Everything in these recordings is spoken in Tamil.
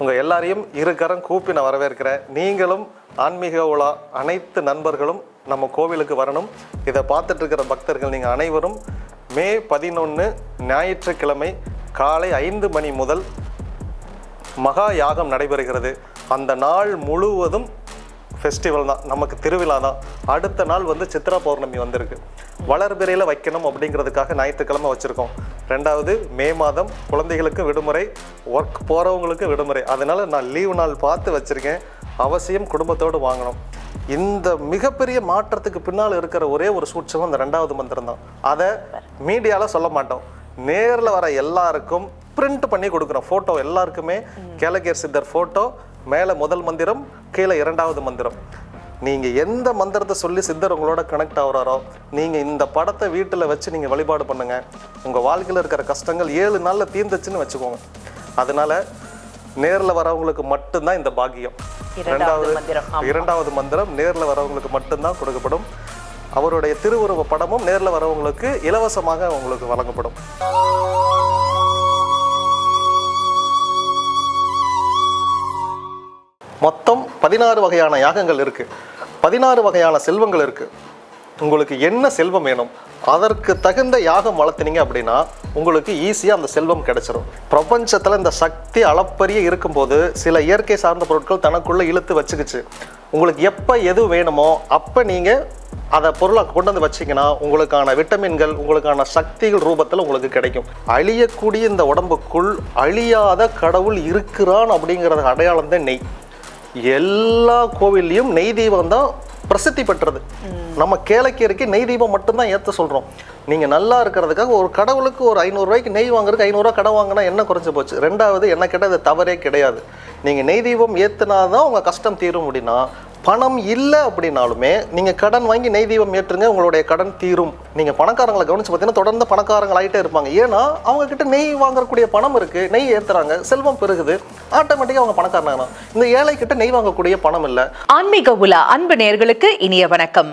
உங்கள் எல்லாரையும் இருகரம் கூப்பி நான் வரவேற்கிறேன். நீங்களும் ஆன்மீக உலா அனைத்து நண்பர்களும் நம்ம கோவிலுக்கு வரணும். இதை பார்த்துட்டு இருக்கிற பக்தர்கள் நீங்கள் அனைவரும் மே பதினொன்று ஞாயிற்றுக்கிழமை காலை ஐந்து மணி முதல் மகா யாகம் நடைபெறுகிறது. அந்த நாள் முழுவதும் ஃபெஸ்டிவல் தான். நமக்கு திருவிழா தான். அடுத்த நாள் வந்து சித்ரா பௌர்ணமி வந்திருக்கு. வளர்பிறையில் வைக்கணும் அப்படிங்கிறதுக்காக ஞாயிற்றுக்கிழமை வச்சுருக்கோம். ரெண்டாவது மே மாதம் குழந்தைகளுக்கு விடுமுறை ஒர்க் போகிறவங்களுக்கு விடுமுறை. அதனால் நான் லீவு நாள் பார்த்து வச்சுருக்கேன். அவசியம் குடும்பத்தோடு வாங்கணும். இந்த மிகப்பெரிய மாற்றத்துக்கு பின்னால் இருக்கிற ஒரே ஒரு சூட்சம் அந்த ரெண்டாவது மந்திரம் தான். அதை மீடியாவில் சொல்ல மாட்டோம். நேரில் வர எல்லாருக்கும் பிரிண்ட் பண்ணி கொடுக்குறோம். ஃபோட்டோ எல்லாருக்குமே கேலகேர் சித்தர் ஃபோட்டோ மேலே முதல் மந்திரம் கீழே இரண்டாவது மந்திரம். நீங்கள் எந்த மந்திரத்தை சொல்லி சித்தர் உங்களோட கனெக்ட் ஆகுறாரோ நீங்கள் இந்த படத்தை வீட்டில் வச்சு நீங்கள் வழிபாடு பண்ணுங்கள் உங்கள் வாழ்க்கையில் இருக்கிற கஷ்டங்கள் ஏழு நாளில் தீர்ந்துச்சுன்னு வச்சுக்கோங்க. அதனால நேரில் வரவங்களுக்கு மட்டும்தான் இந்த பாக்கியம். இரண்டாவது. இரண்டாவது மந்திரம் நேரில் வரவங்களுக்கு மட்டும்தான் கொடுக்கப்படும். அவருடைய திருவுருவ படமும் நேரில் வரவங்களுக்கு இலவசமாக உங்களுக்கு வழங்கப்படும். மொத்தம் பதினாறு வகையான யாகங்கள் இருக்கு. பதினாறு வகையான செல்வங்கள் இருக்குது உங்களுக்கு என்ன செல்வம் வேணும்? அதற்கு தகுந்த யாகம் வளர்த்துனீங்க அப்படின்னா உங்களுக்கு ஈஸியாக அந்த செல்வம் கிடைச்சிரும். பிரபஞ்சத்தில் இந்த சக்தி அளப்பரிய இருக்கும்போது சில இயற்கை சார்ந்த பொருட்கள் தனக்குள்ளே இழுத்து வச்சுக்கிச்சு. உங்களுக்கு எப்போ எது வேணுமோ அப்போ நீங்கள் அதை பொருளை கொண்டு வந்து வச்சீங்கன்னா உங்களுக்கான விட்டமின்கள் உங்களுக்கான சக்திகள் ரூபத்தில் உங்களுக்கு கிடைக்கும். அழியக்கூடிய இந்த உடம்புக்குள் அழியாத கடவுள் இருக்கிறான் அப்படிங்கிறது அடையாளம் தான் நெய். எல்லா கோவில்லையும் நெய் தீபம் தான் பிரசித்தி பெற்றது. நம்ம கேளக்கியருக்கு நெய் தீபம் மட்டும்தான் ஏற்ற சொல்கிறோம் நீங்கள் நல்லா இருக்கிறதுக்காக ஒரு கடவுளுக்கு ஒரு ஐநூறுரூவாய்க்கு நெய் வாங்குறதுக்கு ஐநூறுரூவா கடை வாங்கினா என்ன குறைஞ்சி போச்சு? ரெண்டாவது என்ன கேட்டால் அது தவறே கிடையாது. நீங்கள் நெய் தீபம் ஏற்றுனா தான் உங்கள் கஷ்டம் தீரும் அப்படின்னா பணம் இல்லை அப்படின்னாலுமே நீங்கள் கடன் வாங்கி நெய் தீபம் ஏற்றுங்க உங்களுடைய கடன் தீரும். நீங்கள் பணக்காரங்களை கவனிச்சு பார்த்தீங்கன்னா தொடர்ந்து பணக்காரங்கள் ஆகிட்டே இருப்பாங்க. ஏன்னா அவங்கக்கிட்ட நெய் வாங்கக்கூடிய பணம் இருக்குது நெய் ஏற்றுறாங்க செல்வம் பெருகுது ஆட்டோமேட்டிக்காக அவங்க பணக்காரனாகலாம் இந்த ஏழைக்கிட்ட நெய் வாங்கக்கூடிய பணம் இல்லை. ஆன்மீக உலா அன்பு நேர்களுக்கு இனிய வணக்கம்.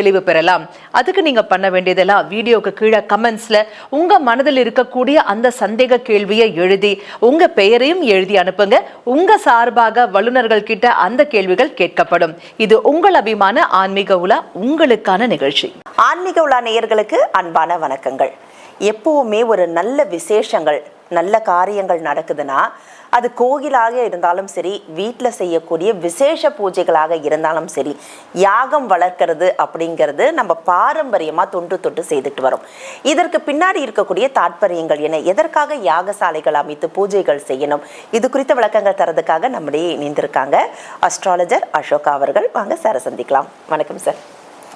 தெளிவு பெறலாம். அதுக்கு நீங்க பண்ண வேண்டியதெல்லாம் வீடியோக்கு கீழே கமெண்ட்ஸ்ல உங்க மனதில் இருக்கக்கூடிய அந்த சந்தேக கேள்வியை எழுதி உங்க பெயரையும் எழுதி அனுப்புங்க. உங்க சார்பாக வல்லுநர்கள் கிட்ட அந்த கேள்விகள் கேட்கப்படும். இது உங்கள் அபிமான ஆன்மீக உலா உங்களுக்கான நிகழ்ச்சி. ஆன்மீக உலா நேயர்களுக்கு அன்பான வணக்கங்கள். எப்பவுமே ஒரு நல்ல விசேஷங்கள் நல்ல காரியங்கள் நடக்குதுன்னா அது கோயிலாக இருந்தாலும் சரி வீட்டில் செய்யக்கூடிய விசேஷ பூஜைகளாக இருந்தாலும் சரி யாகம் வளர்க்கறது அப்படிங்கிறது நம்ம பாரம்பரியமாக தொன்று தொட்டு செய்துட்டு வரோம். இதற்கு பின்னாடி இருக்கக்கூடிய தாற்பயங்கள் என்ன? எதற்காக யாகசாலைகள் அமைத்து பூஜைகள் செய்யணும்? இது குறித்த விளக்கங்கள் தரதுக்காக நம்முடைய இணைந்திருக்காங்க அஸ்ட்ராலஜர் அசோகா அவர்கள். வாங்க சாரை சந்திக்கலாம். வணக்கம் சார்.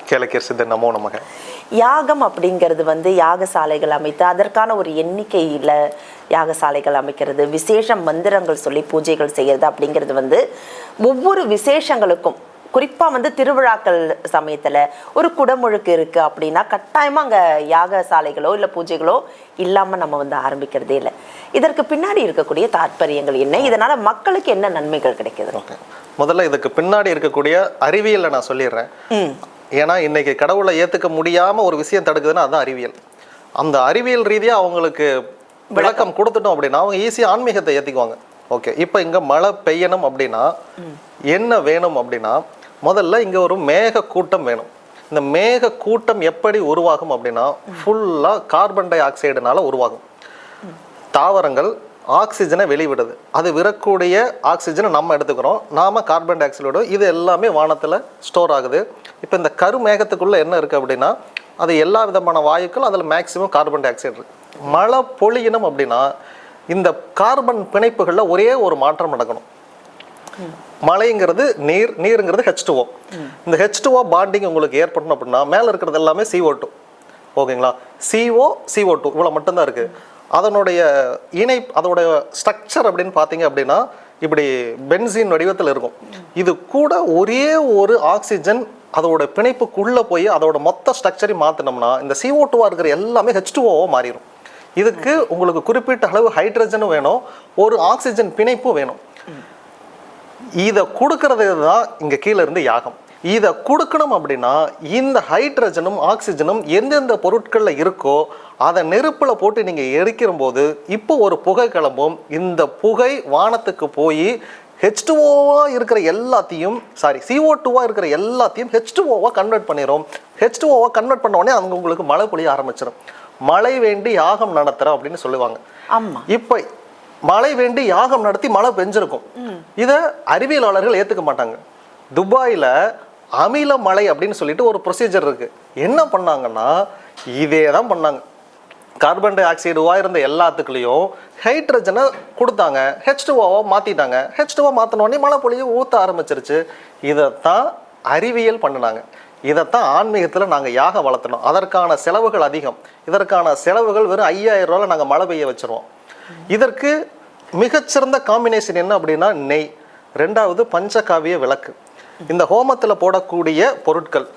கேளக்கேர் சித்தர் நமோ நமக. யாகம் அப்படிங்கிறது வந்து யாகசாலைகள் அமைத்து அதற்கான ஒரு எண்ணிக்கையில் யாகசாலைகள் அமைக்கிறது. விசேஷ மந்திரங்கள் சொல்லி பூஜைகள் செய்கிறது அப்படிங்கிறது வந்து ஒவ்வொரு விசேஷங்களுக்கும் குறிப்பாக வந்து திருவிழாக்கள் சமயத்தில் ஒரு குடமுழுக்கு இருக்குது அப்படின்னா கட்டாயமாக அங்கே யாகசாலைகளோ இல்லை பூஜைகளோ இல்லாமல் நம்ம வந்து ஆரம்பிக்கிறதே இல்லை. இதற்கு பின்னாடி இருக்கக்கூடிய தாற்பயங்கள் என்ன? இதனால் மக்களுக்கு என்ன நன்மைகள் கிடைக்குது? முதல்ல இதுக்கு பின்னாடி இருக்கக்கூடிய அறிவியலை நான் சொல்லிடுறேன். ஏன்னா இன்னைக்கு கடவுளை ஏற்றுக்க முடியாமல் ஒரு விஷயம் தடுக்குதுன்னா அதுதான் அறிவியல். அந்த அறிவியல் ரீதியாக அவங்களுக்கு விளக்கம். கொடுத்துட்டோம் அப்படின்னா அவங்க ஈஸியாக ஆன்மீகத்தை ஏற்றிக்குவாங்க ஓகே இப்போ இங்கே மழை பெய்யணும் அப்படின்னா என்ன வேணும் அப்படின்னா முதல்ல இங்கே ஒரு மேக கூட்டம் வேணும். இந்த மேக கூட்டம் எப்படி உருவாகும் அப்படின்னா ஃபுல்லாக கார்பன் டை ஆக்சைடுனால உருவாகும். தாவரங்கள் ஆக்சிஜனை வெளிவிடுது. அது விரக்கூடிய ஆக்சிஜனை நம்ம எடுத்துக்கிறோம். நாம கார்பன் டை ஆக்சைடு இது எல்லாமே வானத்தில் ஸ்டோர் ஆகுது. இப்போ இந்த கருமேகத்துக்குள்ளே என்ன இருக்குது அப்படின்னா அது எல்லா விதமான வாயுக்கள் அதில் மேக்சிமம் கார்பன் டை ஆக்சைடு இருக்குது மழை பொழியணும் அப்படின்னா இந்த கார்பன் பிணைப்புகளில் ஒரே ஒரு மாற்றம் நடக்கணும். மழைங்கிறது நீர் நீருங்கிறது ஹெச் டூஓ இந்த ஹெச் டூஓ பாண்டிங் உங்களுக்கு ஏற்படணும் அப்படின்னா மேலே இருக்கிறது எல்லாமே சிஓ டூ ஓகேங்களா? சிஓ சிஓ டூ இவ்வளோ மட்டும்தான் இருக்குது அதனுடைய இணை அதோடைய ஸ்ட்ரக்சர் அப்படின்னு பார்த்தீங்க அப்படின்னா இப்படி பென்சின் வடிவத்தில் இருக்கும். இது கூட ஒரே ஒரு ஆக்சிஜன் அதோட பிணைப்புக்குள்ளே போய் அதோட மொத்த ஸ்ட்ரக்சரையும் மாற்றினோம்னா இந்த சிஓ டூவாக இருக்கிற எல்லாமே ஹெச் டூஓவாக மாறிடும் இதுக்கு உங்களுக்கு குறிப்பிட்ட அளவு ஹைட்ரஜனும் வேணும் ஒரு ஆக்சிஜன் பிணைப்பும் வேணும். இதை கொடுக்கறது தான் இங்கே கீழே இருந்து யாகம். இதை கொடுக்கணும் அப்படின்னா இந்த ஹைட்ரஜனும் ஆக்சிஜனும் எந்தெந்த பொருட்கள்ல இருக்கோ அதை நெருப்புல போட்டு நீங்க எரிக்கிற போது இப்போ ஒரு புகை கிளம்பும். இந்த புகை வானத்துக்கு போய் ஹெச் டூஓவா இருக்கிற எல்லாத்தையும் சாரி CO2 டூவா இருக்கிற எல்லாத்தையும் ஹெச் டூஓவா கன்வெர்ட் பண்ணிடும் ஹெச் டூஓவா கன்வெர்ட் பண்ண உடனே அங்க உங்களுக்கு மழை பொழிய ஆரம்பிச்சிடும் மழை வேண்டி யாகம் நடத்துறோம் அப்படின்னு சொல்லுவாங்க. ஆமா. இப்ப மழை வேண்டி யாகம் நடத்தி மழை பெஞ்சிருக்கும். இத அறிவியலாளர்கள் ஏத்துக்க மாட்டாங்க. துபாயில அமில மழை அப்படின்னு சொல்லிட்டு ஒரு ப்ரொசீஜர் இருக்குது என்ன பண்ணாங்கன்னா இதே தான் பண்ணாங்க. கார்பன் டை ஆக்சைடுவாக இருந்த எல்லாத்துக்குள்ளேயும் ஹைட்ரஜனை கொடுத்தாங்க. ஹெச் டூவாவை மாற்றிட்டாங்க ஹெச் டூவாக மாற்றினோடனே மழை பொழிய ஊற்ற ஆரம்பிச்சிருச்சு. இதைத்தான் அறிவியல் பண்ணினாங்க. இதைத்தான் ஆன்மீகத்தில் நாங்கள் யாக வளர்த்தணும். அதற்கான செலவுகள் அதிகம். இதற்கான செலவுகள் வெறும் ஐயாயிரம் ரூபாயில் நாங்கள் மழை பெய்ய வச்சுருவோம். இதற்கு மிகச்சிறந்த காம்பினேஷன் என்ன அப்படின்னா நெய். ரெண்டாவது பஞ்சகாவிய விளக்கு. இந்த ஹோமத்தில் போடக்கூடிய பொருட்கள்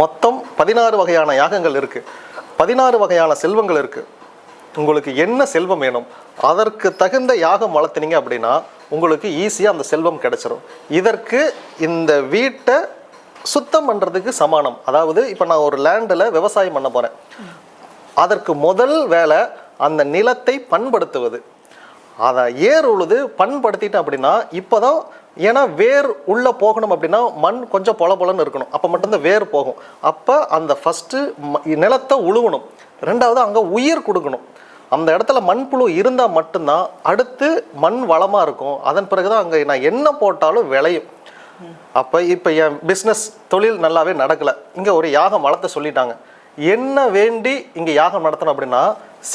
மொத்தம் பதினாறு வகையான யாகங்கள் இருக்குது பதினாறு வகையான செல்வங்கள் இருக்குது உங்களுக்கு என்ன செல்வம் வேணும் அதற்கு தகுந்த யாகம் வளர்த்துனீங்க அப்படின்னா உங்களுக்கு ஈஸியாக அந்த செல்வம் கிடைச்சிரும். இதற்கு இந்த வீட்டை சுத்தம் பண்ணுறதுக்கு சமானம். அதாவது இப்போ நான் ஒரு லேண்டில் விவசாயம் பண்ண போகிறேன் அதற்கு முதல் வேலை அந்த நிலத்தை பண்படுத்துவது. அதை ஏர் உழுது பண்படுத்திட்டேன் அப்படின்னா இப்போதான் ஏன்னா வேர் உள்ளே போகணும் அப்படின்னா மண் கொஞ்சம் பொல பொலன்னு இருக்கணும். அப்போ மட்டும்தான் வேர் போகும். அப்போ அந்த ஃபஸ்ட்டு நிலத்தை உழுவணும். ரெண்டாவது அங்கே உயிர் கொடுக்கணும். அந்த இடத்துல மண்புழு இருந்தால் மட்டும்தான் அடுத்து மண் வளமாக இருக்கும். அதன் பிறகு தான் அங்கே நான் என்ன போட்டாலும் விளையும். அப்போ இப்போ என் பிஸ்னஸ் தொழில் நல்லாவே நடக்கலை. இங்கே ஒரு யாகம் வளர்த்த சொல்லிட்டாங்க. என்ன வேண்டி இங்கே யாகம் நடத்தணும் அப்படின்னா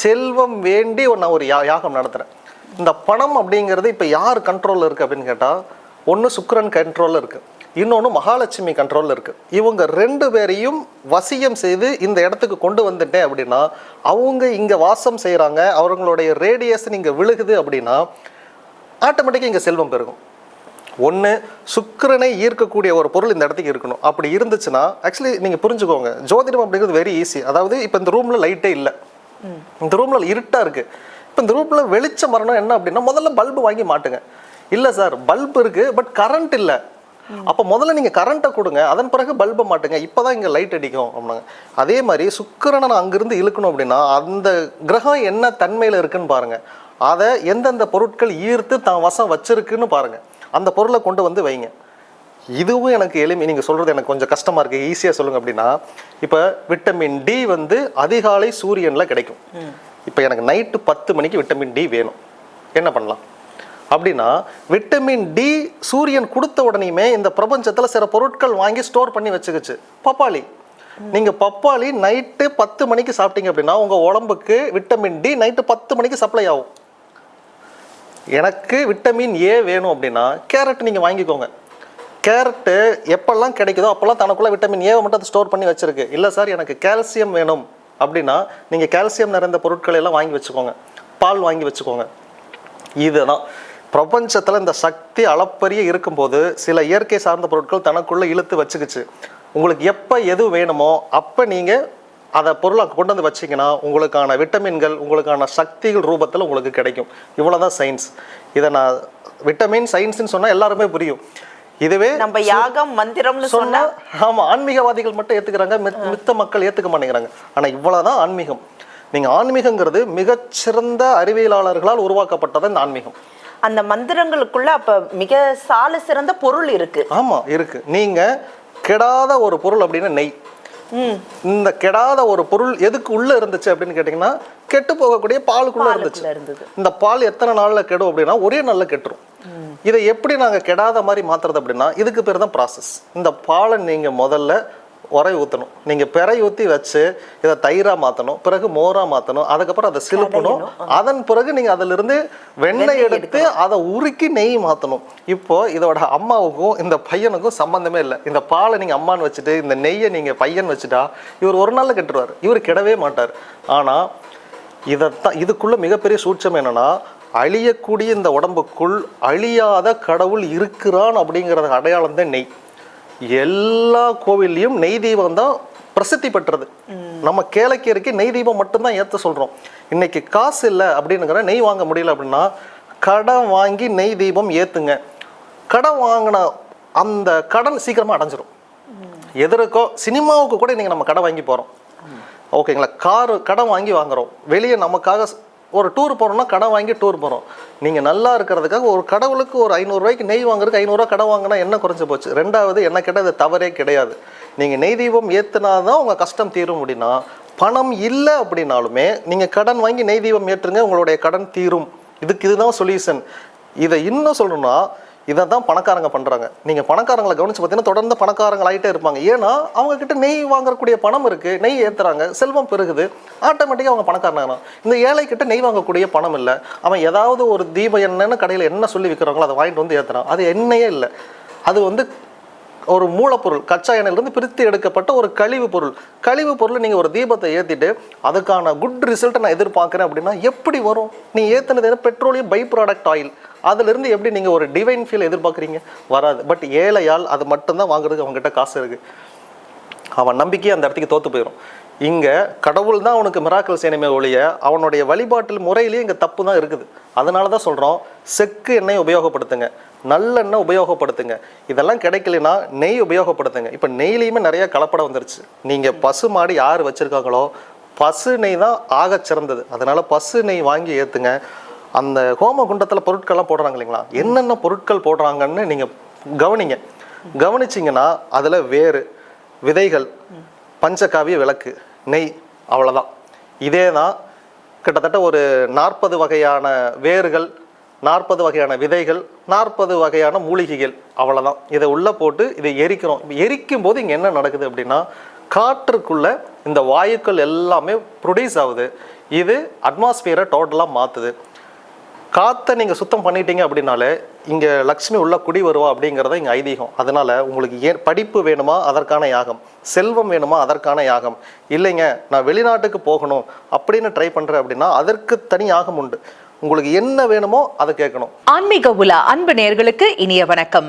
செல்வம் வேண்டி நான் ஒரு யா யாகம் நடத்துகிறேன் இந்த பணம் அப்படிங்கிறது இப்போ யார் கண்ட்ரோலில் இருக்குது அப்படின்னு கேட்டால் ஒன்று சுக்கிரன் கண்ட்ரோலில் இருக்குது இன்னொன்று மகாலட்சுமி கண்ட்ரோலில் இருக்குது இவங்க ரெண்டு பேரையும் வசியம் செய்து இந்த இடத்துக்கு கொண்டு வந்துட்டேன் அப்படின்னா அவங்க இங்கே வாசம் செய்கிறாங்க அவங்களுடைய ரேடியேஷன் இங்கே விழுகுது அப்படின்னா ஆட்டோமேட்டிக்காக இங்கே செல்வம் பெருகும். ஒன்று சுக்கிரனை ஈர்க்கக்கூடிய ஒரு பொருள் இந்த இடத்துக்கு இருக்கணும். அப்படி இருந்துச்சுன்னா ஆக்சுவலி நீங்கள் புரிஞ்சுக்கோங்க ஜோதிடம் அப்படிங்கிறது வெரி ஈஸி அதாவது இப்போ இந்த ரூமில் லைட்டே இல்லை. இந்த ரூமில் இருட்டாக இருக்குது இப்போ இந்த ரூமில் வெளிச்சம் வரணும் என்ன அப்படின்னா முதல்ல பல்பு வாங்கி மாட்டுங்க. இல்லை சார் பல்ப் இருக்குது பட் கரண்ட் இல்லை. அப்போ முதல்ல நீங்கள் கரண்ட்டை கொடுங்க அதன் பிறகு பல்பை மாட்டுங்க. இப்போ தான் இங்கே லைட் அடிக்கும் அப்படின்னாங்க. அதே மாதிரி சுக்கிரனை நான் அங்கிருந்து இழுக்கணும் அப்படின்னா அந்த கிரகம் என்ன தன்மையில் இருக்குன்னு பாருங்க. அதை எந்தெந்த பொருட்கள் ஈர்த்து தான் வசம் வச்சிருக்குன்னு பாருங்க. அந்த பொருளை கொண்டு வந்து வைங்க. இதுவும் எனக்கு எளிமை நீங்கள் சொல்கிறது எனக்கு கொஞ்சம் கஷ்டமாக இருக்குது ஈஸியாக சொல்லுங்க அப்படின்னா இப்போ விட்டமின் டி வந்து அதிகாலை சூரியனில் கிடைக்கும். இப்போ எனக்கு நைட்டு பத்து மணிக்கு விட்டமின் டி வேணும். என்ன பண்ணலாம்? அப்படின்னா விட்டமின் டி சூரியன் கொடுத்த உடனேயுமே இந்த பிரபஞ்சத்தில் சில பொருட்கள் வாங்கி ஸ்டோர் பண்ணி வச்சுக்கிச்சு. பப்பாளி. நீங்கள் பப்பாளி நைட்டு பத்து மணிக்கு சாப்பிட்டீங்க அப்படின்னா உங்கள் உடம்புக்கு விட்டமின் டி நைட்டு பத்து மணிக்கு சப்ளை ஆகும். எனக்கு விட்டமின் ஏ வேணும் அப்படின்னா கேரட் நீங்கள் வாங்கிக்கோங்க. கேரட்டு எப்பெல்லாம் கிடைக்குதோ அப்போல்லாம் தனக்குள்ளே விட்டமின் ஏவை மட்டும் அது ஸ்டோர் பண்ணி வச்சுருக்கு. இல்லை சார் எனக்கு கால்சியம் வேணும் அப்படின்னா நீங்கள் கால்சியம் நிறைந்த பொருட்களை எல்லாம் வாங்கி வச்சுக்கோங்க. பால் வாங்கி வச்சுக்கோங்க. இதுதான். பிரபஞ்சத்தில் இந்த சக்தி அளப்பரிய இருக்கும்போது சில இயற்கை சார்ந்த பொருட்கள் தனக்குள்ள இழுத்து வச்சுக்கிச்சு. உங்களுக்கு எப்போ எது வேணுமோ அப்போ நீங்கள் அதை பொருளை கொண்டு வந்து வச்சீங்கன்னா உங்களுக்கான விட்டமின்கள் உங்களுக்கான சக்திகள் ரூபத்தில் உங்களுக்கு கிடைக்கும். இவ்வளோதான் சயின்ஸ் இதை நான் விட்டமின் சயின்ஸ்னு சொன்னால் எல்லாருமே புரியும். இதுவே நம்ம யாகம் மந்திரம்னு சொன்னா சொன்னா ஆமா ஆன்மீகவாதிகள் மட்டும் ஏத்துக்கிறாங்க. மித்- மித்த மக்கள் ஏத்துக்க மாட்டேங்கிறாங்க. ஆனா இவ்வளவுதான் ஆன்மீகம். நீங்க ஆன்மீகங்கிறது மிகச்சிறந்த அறிவியலாளர்களால் உருவாக்கப்பட்டது இந்த ஆன்மீகம். அந்த மந்திரங்களுக்குள்ள அப்ப மிக சால சிறந்த பொருள் இருக்கு. ஆமா இருக்கு. நீங்க கெடாத ஒரு பொருள் அப்படின்னா நெய். ம். இந்த கெடாத ஒரு பொருள் எதுக்கு உள்ள இருந்துச்சு அப்படின்னு கேட்டிங்கன்னா கெட்டு போகக்கூடிய பாலுக்குள்ள இருந்துச்சு. இந்த பால் எத்தனை நாள்ல கெடும் அப்படின்னா ஒரே நாள்ல கெட்டுரும். இதை எப்படி நாங்க கெடாத மாதிரி மாத்துறது அப்படின்னா இதுக்கு பேர் தான் ப்ராசஸ் இந்த பாலை நீங்க முதல்ல உரை ஊற்றணும் நீங்க பிறை ஊற்றி வச்சு இதை தயிரா மாற்றணும் பிறகு மோரா மாற்றணும் அதுக்கப்புறம் அதை சிலுப்பணும். அதன் பிறகு நீங்க அதுல இருந்து வெண்ணெய் எடுத்து அதை உருக்கி நெய் மாற்றணும் இப்போ இதோட அம்மாவுக்கும் இந்த பையனுக்கும் சம்பந்தமே இல்லை. இந்த பாலை நீங்க அம்மான்னு வச்சுட்டு இந்த நெய்யை நீங்க பையன் வச்சுட்டா இவர் ஒரு நாள்ல கெட்டுருவார். இவர் கெடவே மாட்டார். ஆனா இதைத்தான் இதுக்குள்ள மிகப்பெரிய சூட்சம் என்னன்னா அழியக்கூடிய இந்த உடம்புக்குள் அழியாத கடவுள் இருக்கிறான் அப்படிங்கிறது அடையாளம் தான் நெய். எல்லா கோவில்லையும் நெய் தீபம் தான் பிரசித்தி பெற்றது. நம்ம கேளக்கேரிக்கு நெய் தீபம் மட்டும்தான் ஏற்ற சொல்கிறோம் இன்னைக்கு காசு இல்லை அப்படின்னுங்கிற நெய் வாங்க முடியல அப்படின்னா கடன் வாங்கி நெய் தீபம் ஏற்றுங்க கடன் வாங்கின அந்த கடன் சீக்கிரமாக அடைஞ்சிரும். எதற்கோ சினிமாவுக்கு கூட இன்றைக்கி நம்ம கடன் வாங்கி போகிறோம் ஓகேங்களா? காரு கடன் வாங்கி வாங்குறோம். வெளியே நமக்காக ஒரு டூர் போகிறோம்னா கடன் வாங்கி டூர் போகிறோம் நீங்கள் நல்லா இருக்கிறதுக்காக ஒரு கடவுளுக்கு ஒரு ஐநூறுரூவாய்க்கு நெய் வாங்குறதுக்கு ஐநூறுரூவா கடை வாங்கினா என்ன குறைஞ்சி போச்சு? ரெண்டாவது என்ன கேட்டால் அது தவறே கிடையாது. நீங்கள் நெய் தீபம் ஏத்துனாதான் உங்கள் கஷ்டம் தீரும் அப்படின்னா பணம் இல்லை அப்படின்னாலுமே நீங்கள் கடன் வாங்கி நெய் தீபம் ஏற்றுங்க உங்களுடைய கடன் தீரும். இதுக்கு இதுதான் சொல்யூஷன் இதை இன்னும் சொல்லணும்னா இதை தான் பணக்காரங்க பண்ணுறாங்க நீங்கள் பணக்காரங்களை கவனித்து பார்த்தீங்கன்னா தொடர்ந்து பணக்காரங்களாகிட்டே இருப்பாங்க. ஏன்னா அவங்கக்கிட்ட நெய் வாங்கக்கூடிய பணம் இருக்குது நெய் ஏற்றுறாங்க செல்வம் பெருகுது. ஆட்டோமேட்டிக்காக அவங்க பணக்காரனாங்க இந்த ஏழைக்கிட்ட நெய் வாங்கக்கூடிய பணம் இல்லை. அவன் ஏதாவது ஒரு தீபம் என்னன்னு கடையில் என்ன சொல்லி விற்கிறாங்களோ அதை வாங்கிட்டு வந்து ஏற்றுறான் அது எண்ணெயே இல்லை. அது வந்து ஒரு மூலப்பொருள் கச்சா எண்ணெயிலிருந்து பிரித்து எடுக்கப்பட்ட ஒரு கழிவு பொருள். கழிவு பொருள் நீங்கள் ஒரு தீபத்தை ஏற்றிட்டு அதுக்கான குட் ரிசல்ட்டை நான் எதிர்பார்க்குறேன் அப்படின்னா எப்படி வரும்? நீ ஏற்றுனது பெட்ரோலியம் பை ப்ராடக்ட் ஆயில் அதிலிருந்து எப்படி நீங்கள் ஒரு டிவைன் ஃபீல் எதிர்பார்க்குறீங்க? வராது. பட் ஏழையால் அது மட்டும்தான் வாங்குறதுக்கு அவங்ககிட்ட காசு இருக்குது அவன் நம்பிக்கையே அந்த இடத்துக்கு தோற்று போயிடும் இங்கே கடவுள் தான் அவனுக்கு மிராக்கல் செய்யணுமே ஒழிய அவனுடைய வழிபாட்டில் முறையிலேயே இங்கே தப்பு தான் இருக்குது. அதனால தான் சொல்கிறோம் செக்கு எண்ணெய் உபயோகப்படுத்துங்க. நல்லெண்ணெய் உபயோகப்படுத்துங்க. இதெல்லாம் கிடைக்கலனா நெய் உபயோகப்படுத்துங்க. இப்போ நெய்லேயுமே நிறைய கலப்படம் வந்துருச்சு. நீங்கள் பசு மாடு யார் வச்சுருக்காங்களோ பசு நெய் தான் ஆக சிறந்தது. அதனால் பசு நெய் வாங்கி ஏற்றுங்க அந்த ஹோம குண்டத்தில் பொருட்கள்லாம் போடுறாங்க இல்லைங்களா? என்னென்ன பொருட்கள் போடுறாங்கன்னு நீங்கள் கவனிங்க. கவனிச்சிங்கன்னா அதில் வேறு விதைகள் பஞ்சகாவிய விளக்கு நெய் அவ்வளோதான் இதே தான் கிட்டத்தட்ட ஒரு நாற்பது வகையான வேர்கள் நாற்பது வகையான விதைகள் நாற்பது வகையான மூலிகைகள் அவ்வளோதான் இதை உள்ளே போட்டு இதை எரிக்கிறோம். எரிக்கும் போது இங்கே என்ன நடக்குது அப்படின்னா காற்றுக்குள்ளே இந்த வாயுக்கள் எல்லாமே ப்ரொடியூஸ் ஆகுது. இது அட்மாஸ்பியரை டோட்டலாக மாற்றுது காற்றை நீங்கள் சுத்தம் பண்ணிட்டீங்க அப்படின்னாலே இங்கே லக்ஷ்மி உள்ள குடி வருவா அப்படிங்கிறத இங்கே ஐதீகம். அதனால் உங்களுக்கு ஏன் படிப்பு வேணுமா? அதற்கான யாகம். செல்வம் வேணுமா? அதற்கான யாகம். இல்லைங்க நான் வெளிநாட்டுக்கு போகணும் அப்படின்னு ட்ரை பண்ணுறேன் அப்படின்னா அதற்கு தனி யாகம் உண்டு. உங்களுக்கு என்ன வேணுமோ அதை கேட்கணும். ஆன்மீக உலா அன்பு நேயர்களுக்கு இனிய வணக்கம்.